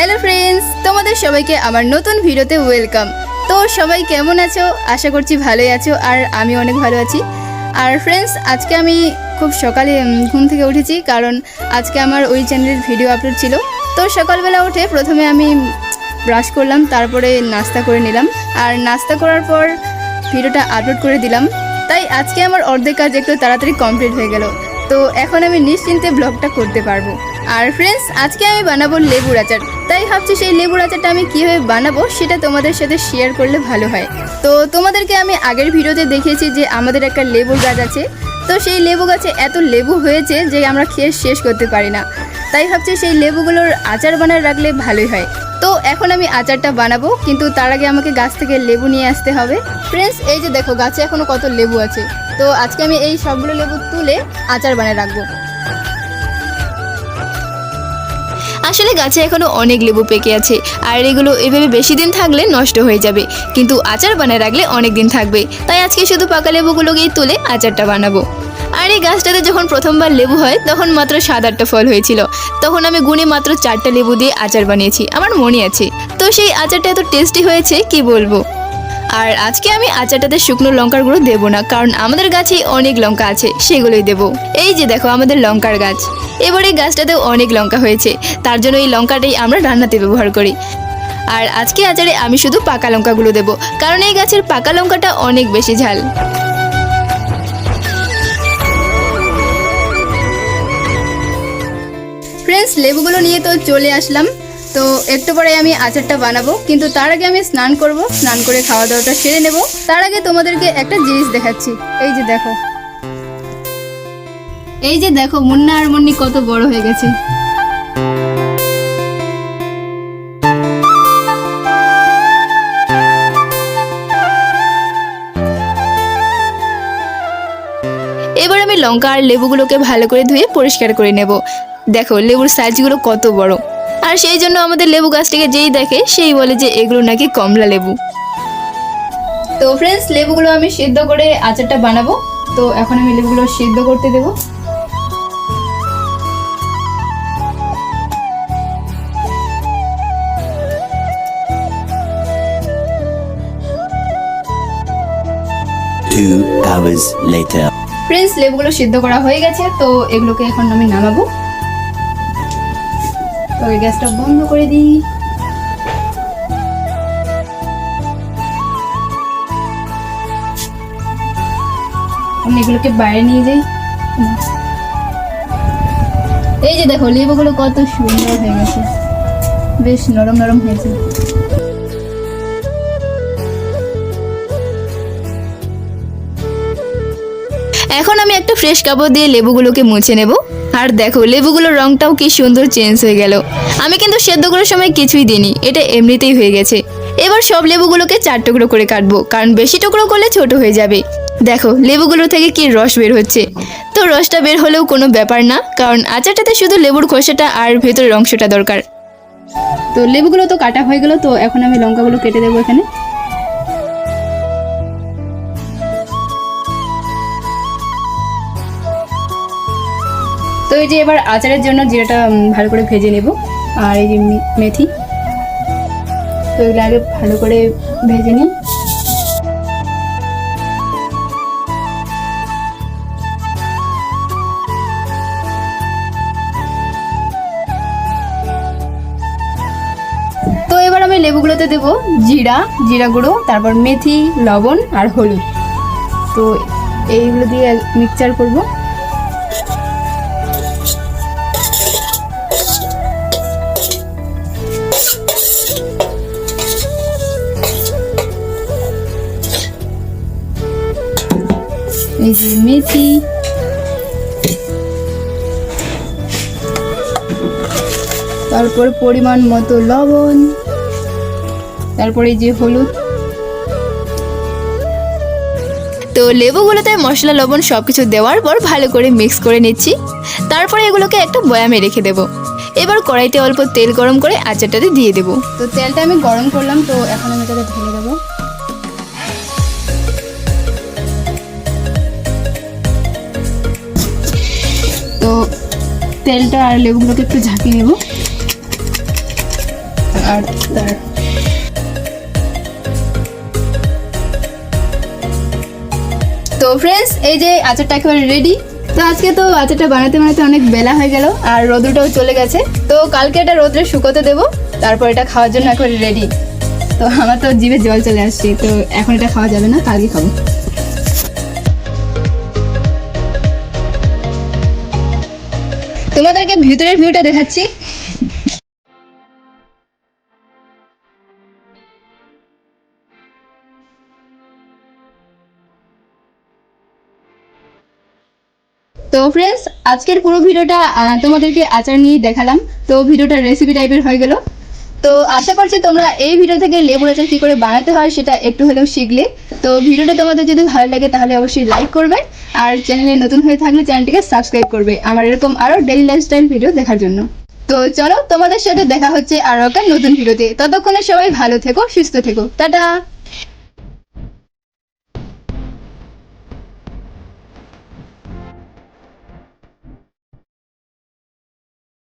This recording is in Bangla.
হ্যালো ফ্রেন্ডস তোমাদের সবাইকে আমার নতুন ভিডিওতে ওয়েলকাম তো সবাই কেমন আছো? আশা করছি ভালোই আছো আর আমি অনেক ভালো আছি। আর ফ্রেন্ডস আজকে আমি খুব সকালে ঘুম থেকে উঠেছি কারণ আজকে আমার ওই চ্যানেলের ভিডিও আপলোড ছিল। তো সকালবেলা উঠে প্রথমে আমি ব্রাশ করলাম, তারপরে নাস্তা করে নিলাম। আর নাস্তা করার পর ভিডিওটা আপলোড করে দিলাম। তাই আজকে আমার অর্ধেক কাজ একটু তাড়াতাড়ি কমপ্লিট হয়ে গেল। তো এখন আমি নিশ্চিন্তে ব্লগটা করতে পারব। আর ফ্রেন্ডস আজকে আমি বানাবো লেবুর আচার। তাই ভাবছি সেই লেবুর আচারটা আমি কীভাবে বানাবো সেটা তোমাদের সাথে শেয়ার করলে ভালো হয়। তো তোমাদেরকে আমি আগের ভিডিওতে দেখিয়েছি যে আমাদের একটা লেবুর গাছ আছে। তো সেই লেবু গাছে এত লেবু হয়েছে যে আমরা খেয়ে শেষ করতে পারি না। তাই ভাবছি সেই লেবুগুলোর আচার বানায় রাখলে ভালোই হয়। তো এখন আমি আচারটা বানাবো, কিন্তু তার আগে আমাকে গাছ থেকে লেবু নিয়ে আসতে হবে। ফ্রেন্ডস এই যে দেখো, গাছে এখনও কত লেবু আছে। তো আজকে আমি এই সবগুলো লেবু তুলে আচার বানায় রাখব। আসলে গাছে এখনও অনেক লেবু পেকে আছে। আর এগুলো এভাবে বেশি দিন থাকলে নষ্ট হয়ে যাবে। কিন্তু আচার বানায় রাখলে অনেক দিন থাকবে। তাই আজকে শুধু পাকা লেবুগুলোকেই তুলে আচারটা বানাবো। আর এই গাছটাতে যখন প্রথমবার লেবু হয়, তখন মাত্র সাত আটটা ফল হয়েছিল। তখন আমি গুনে মাত্র চারটা লেবু দিয়ে আচার বানিয়েছি। আমার মনে আছে। তো সেই আচারটা এত টেস্টি হয়েছে, কি বলব? আর আজকে আমি আচারটাতে শুকনো লঙ্কার গুঁড়ো দেবো না, কারণ আমাদের গাছেই অনেক লঙ্কা আছে, সেগুলোই দেবো। এই যে দেখো আমাদের লঙ্কার গাছ। এবার এই গাছটাতেও অনেক লঙ্কা হয়েছে, তার জন্য এই লঙ্কাটাই আমরা রান্নাতে ব্যবহার করি। আর আজকে আচারে আমি শুধু পাকা লঙ্কাগুলো দেবো, কারণ এই গাছের পাকা লঙ্কাটা অনেক বেশি ঝাল। ফ্রেন্ডস লেবুগুলো নিয়ে তো চলে আসলাম। তো একটু পরে আমি আচারটা বানাবো, কিন্তু তার আগে আমি স্নান করব, স্নান করে খাওয়া দাওয়াটা সেরে নেব। তার আগে তোমাদেরকে একটা জিনিস দেখাচ্ছি, এই যে দেখো। এই যে দেখো, মুন্না আর মুন্নি কত বড় হয়ে গেছে। এবার আমি লঙ্কা আর লেবুগুলোকে ভালো করে ধুয়ে পরিষ্কার করে নেব। দেখো, লেবুর সাইজগুলো কত বড়। আর সেই জন্য আমাদের লেবু গাছটাকে যেই দেখে সেই বলে যে এগুলো নাকি কমলা লেবু। তো ফ্রেন্ডস লেবুগুলো আমি সিদ্ধ করে আচারটা বানাবো। তো এখন আমি লেবুগুলো সিদ্ধ করতে দেবো। Two hours later. ফ্রেন্ডস লেবুগুলো সিদ্ধ করা হয়ে গেছে তো এগুলোকে এখন আমি নামাবো। তো এই গ্যাসটা বন্ধ করে দিই। এগুলোকে বাইরে নিয়ে যাই। এই যে দেখো, লেবুগুলো কত সুন্দর হয়ে গেছে। বেশ নরম নরম হয়েছে। এখন আমি একটা ফ্রেশ কাপড় দিয়ে লেবুগুলোকে মুছে নেব। আর দেখো, লেবুগুলোর রংটাও কি সুন্দর চেঞ্জ হয়ে গেল। আমি কিন্তু সেদ্ধ করার সময় কিছুই দিইনি, এটা এমনিতেই হয়ে গেছে। এবার সব লেবুগুলোকে চার টুকরো করে কাটবো, কারণ বেশি টুকরো করলে ছোট হয়ে যাবে। দেখো, লেবুগুলো থেকে কি রস বের হচ্ছে। তো রসটা বের হলেও কোনো ব্যাপার না, কারণ আচারটাতে শুধু লেবুর খোসাটা আর ভেতরের অংশটা দরকার। তো লেবুগুলো তো কাটা হয়ে গেল, তো এখন আমি লঙ্কাগুলো কেটে দেবো এখানে। এই যে এবার আচারের জন্য জিরাটা ভালো করে ভেজে নেব। আর এই যে মেথি। তো এগুলো আগে ভালো করে ভেজে নিই। তো এবার আমি লেবুগুলোতে দেব জিরা জিরা গুঁড়ো, তারপর মেথি, লবণ আর হলুদ। তো এইগুলো দিয়ে মিক্সচার করব। যে মেথি তারপর পরিমাণ মতো লবণ। তারপরে যে হলুদ। তো লেবুগুলোতে মশলা, লবণ সব কিছু দেওয়ার পর ভালো করে মিক্স করে নিচ্ছি। তারপরে এগুলোকে একটা বয়ামে রেখে দেবো। এবার কড়াইতে অল্প তেল গরম করে আচারটাতে দিয়ে দেবো। তো তেলটা আমি গরম করলাম, তো এখন আমি এটাকে ঢেলে দেবো। তেলটা আর লেবুগুলোকে একটু ঝাঁকিয়ে নেব। আর তার তো ফ্রেন্ডস এই যে আচারটা একেবারে রেডি তো আজকে তো আচারটা বানাতে বানাতে অনেক বেলা হয়ে গেল আর রোদ্রটাও চলে গেছে। তো কালকে এটা রোদ্রে শুকোতে দেবো, তারপর এটা খাওয়ার জন্য একেবারে রেডি তো আমার তো জিভে জল চলে আসছে, তো এখন এটা খাওয়া যাবে না, কালকে খাব। তোমাদেরকে ভিতরের ভিউটা দেখাচ্ছি। তো ফ্রেন্ডস আজকের পুরো ভিডিওটা তোমাদেরকে আচার নিয়ে দেখালাম। তো ভিডিওটা রেসিপি টাইপের হয়ে গেল। তো আশা করছি তোমরা এই ভিডিও থেকে লেবু আচার কী করে বানাতে হয় সেটা একটু হলেও শিখলে। তো ভিডিওটা তোমাদের যদি ভালো লাগে তাহলে অবশ্যই লাইক করবে। আর চ্যানেলে নতুন হয়ে থাকলে চ্যানেলটিকে সাবস্ক্রাইব করবে আমার এরকম আরও ডেইলি লাইফস্টাইল ভিডিও দেখার জন্য। তো চলো তোমাদের সাথে দেখা হচ্ছে আরও একটা নতুন ভিডিওতে ততক্ষণে সবাই ভালো থেকো, সুস্থ থেকো। টাটা!